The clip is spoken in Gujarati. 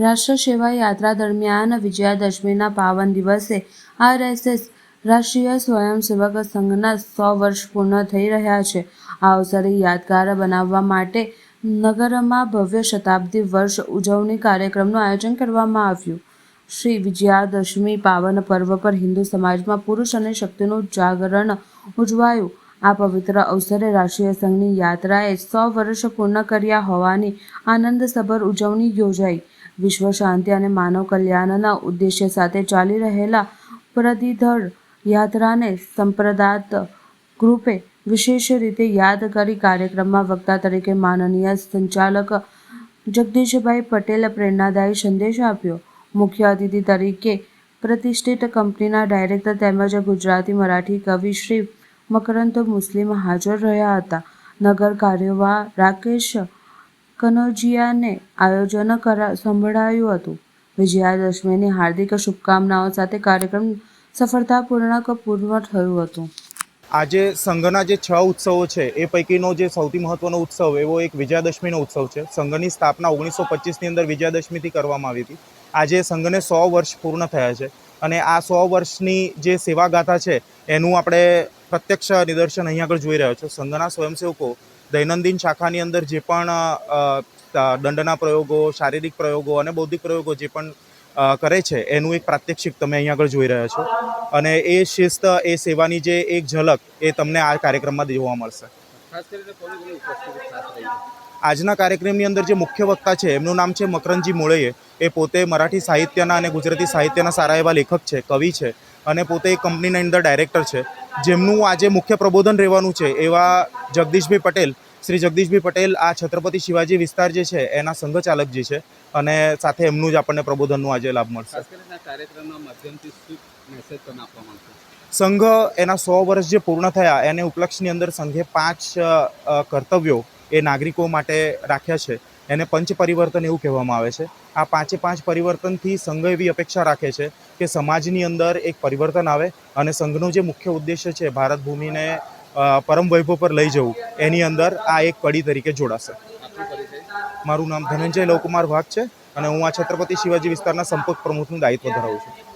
રાષ્ટ્ર સેવા યાત્રા દરમિયાન વિજયાદશમીના પાવન દિવસે આરએસએસ રાષ્ટ્રીય સ્વયંસેવક સંઘના સો વર્ષ પૂર્ણ થઈ રહ્યા છે. આ અવસરે યાદગાર બનાવવા માટે નગરમાં ભવ્ય શતાબ્દી વર્ષ ઉજવણી કાર્યક્રમનું આયોજન કરવામાં આવ્યું. શ્રી વિજયાદશમી પાવન પર્વ પર હિન્દુ સમાજમાં પુરુષ અને શક્તિનું જાગરણ ઉજવાયું. આ પવિત્ર અવસરે રાષ્ટ્રીય સંઘની યાત્રાએ સો વર્ષ પૂર્ણ કર્યા હોવાની આનંદસભર ઉજવણી યોજાઈ. વિશ્વ શાંતિ અને માનવ કલ્યાણના ઉદ્દેશ્ય સાથે ચાલી રહેલા પ્રતિધળ યાત્રાને સંપ્રદાત ગ્રુપે વિશેષ રીતે યાદ કરી કાર્યક્રમમાં વક્તા તરીકે માનનીય સંચાલક જગદીશભાઈ પટેલે પ્રેરણાદાયી સંદેશ આપ્યો. મુખ્ય અતિથિ તરીકે પ્રતિષ્ઠિત કંપનીના ડાયરેક્ટર તેમજ ગુજરાતી મરાઠી કવિ શ્રી મકરંદ મુસ્લિમ હાજર રહ્યા હતા. નગર કાર્યવાહ રાકેશ કનોજિયાને આયોજન કરા, સંભળાયું હતું. વિજયાદશમીની હાર્દિક શુભકામનાઓ સાથે કાર્યક્રમ સફળતાપૂર્ણક પૂર્ણ થયું હતું? આજે સંઘના જે છ ઉત્સવો છે, એ પૈકીનો જે સૌથી મહત્વનો ઉત્સવ, એવો એક વિજયાદશમીનો ઉત્સવ છે. સંઘની સ્થાપના ઓગણીસો પચીસની અંદર વિજયાદશમીથી કરવામાં આવી હતી. આજે સંઘને સો વર્ષ પૂર્ણ થયા છે અને આ સો વર્ષની જે સેવાગાથા છે, એનું આપણે પ્રત્યક્ષ નિદર્શન અહીં આગળ જોઈ રહ્યો છે. સંઘના સ્વયંસેવકો દૈનંદિન શાખાની અંદર જે પણ દંડના પ્રયોગો શારીરિક પ્રયોગો અને બૌદ્ધિક પ્રયોગો જે પણ કરે છે એનું એક પ્રાત્યક્ષિક તમે અહીં આગળ જોઈ રહ્યા છો. અને એ શિસ્ત એ સેવાની જે એક ઝલક એ તમને આ કાર્યક્રમમાં જોવા મળશે. આજના કાર્યક્રમની અંદર જે મુખ્ય વક્તા છે એમનું નામ છે મકરંજી મોળઈએ એ પોતે મરાઠી સાહિત્યના અને ગુજરાતી સાહિત્યના સારા એવા લેખક છે કવિ છે અને પોતે એક કંપનીના અંદર ડાયરેક્ટર છે. જેમનું આજે મુખ્ય પ્રબોધન રહેવાનું છે એવા જગદીશભાઈ પટેલ શ્રી જગદીશભાઈ પટેલ આ છત્રપતિ શિવાજી વિસ્તાર જે છે એના સંઘ ચાલક જે છે અને સાથે એમનું જ આપણને પ્રબોધનનું આજે લાભ મળશે. સંઘ એના સો વર્ષ જે પૂર્ણ થયા એને ઉપલક્ષની અંદર સંઘે પાંચ કર્તવ્યો એ નાગરિકો માટે રાખ્યા છે. એને પંચ પરિવર્તન એવું કહેવામાં આવે છે. આ પાંચે પાંચ પરિવર્તનથી સંઘ એવી અપેક્ષા રાખે છે કે સમાજની અંદર એક પરિવર્તન આવે અને સંઘનો જે મુખ્ય ઉદ્દેશ્ય છે ભારત ભૂમિને પરમ વૈભવ પર લઈ જવું, એની અંદર આ એક કડી તરીકે જોડાશે. મારું નામ ધનંજય લવકુમાર વાઘ છે અને હું આ છત્રપતિ શિવાજી વિસ્તારના સંપર્ક પ્રમુખનું દાયિત્વ ધરાવું છું.